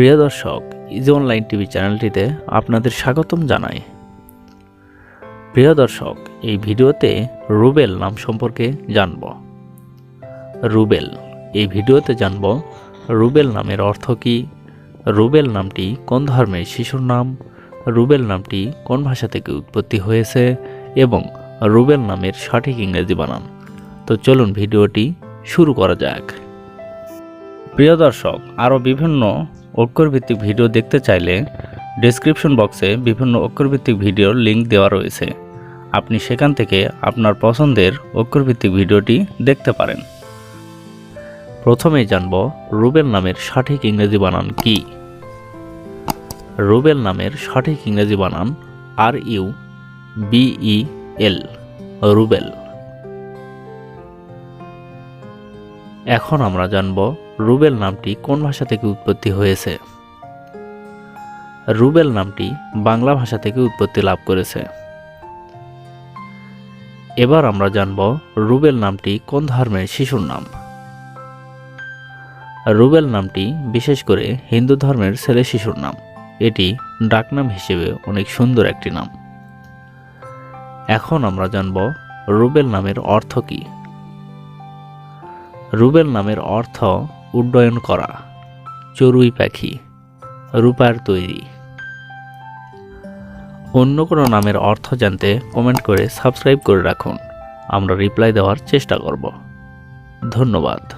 প্রিয় দর্শক, easy online TV চ্যানেলটিতে আপনাদের স্বাগতম জানাই। প্রিয় দর্শক, এই ভিডিওতে রুবেল নাম সম্পর্কে জানব। রুবেল, এই ভিডিওতে জানব রুবেল নামের অর্থ কী, রুবেল নামটি কোন ধর্মের শিশুর নাম, রুবেল নামটি কোন ভাষা থেকে উৎপত্তি হয়েছে, এবং রুবেল নামের সঠিক ইংরেজি বানান। তো চলুন ভিডিওটি শুরু করা যাক। প্রিয় দর্শক, আরও বিভিন্ন অক্ষরভিত্তিক ভিডিও দেখতে চাইলে ডেসক্রিপশন বক্সে বিভিন্ন অক্ষরভিত্তিক ভিডিওর লিঙ্ক দেওয়া রয়েছে। আপনি সেখান থেকে আপনার পছন্দের অক্ষরভিত্তিক ভিডিওটি দেখতে পারেন। প্রথমেই জানব রুবেল নামের সঠিক ইংরেজি বানান কি? রুবেল নামের সঠিক ইংরেজি বানান R U B E L, Rubel. এখন আমরা জানব রুবেল নামটি কোন ভাষা থেকে উৎপত্তি হয়েছে। রুবেল নামটি বাংলা ভাষা থেকে উৎপত্তি লাভ করেছে। এবার আমরা জানব রুবেল নামটি কোন ধর্মের শিশুর নাম। রুবেল নামটি বিশেষ করে হিন্দু ধর্মের ছেলে শিশুর নাম। এটি ডাকনাম হিসেবে অনেক সুন্দর একটি নাম। এখন আমরা জানব রুবেল নামের অর্থ কী। রুবেল নামের অর্থ উড্ডয়ন করা, চড়ুই পাখি, রূপার তৈরি। অন্য কোনো নামের অর্থ জানতে কমেন্ট করে সাবস্ক্রাইব করে রাখুন। আমরা রিপ্লাই দেওয়ার চেষ্টা করব। ধন্যবাদ।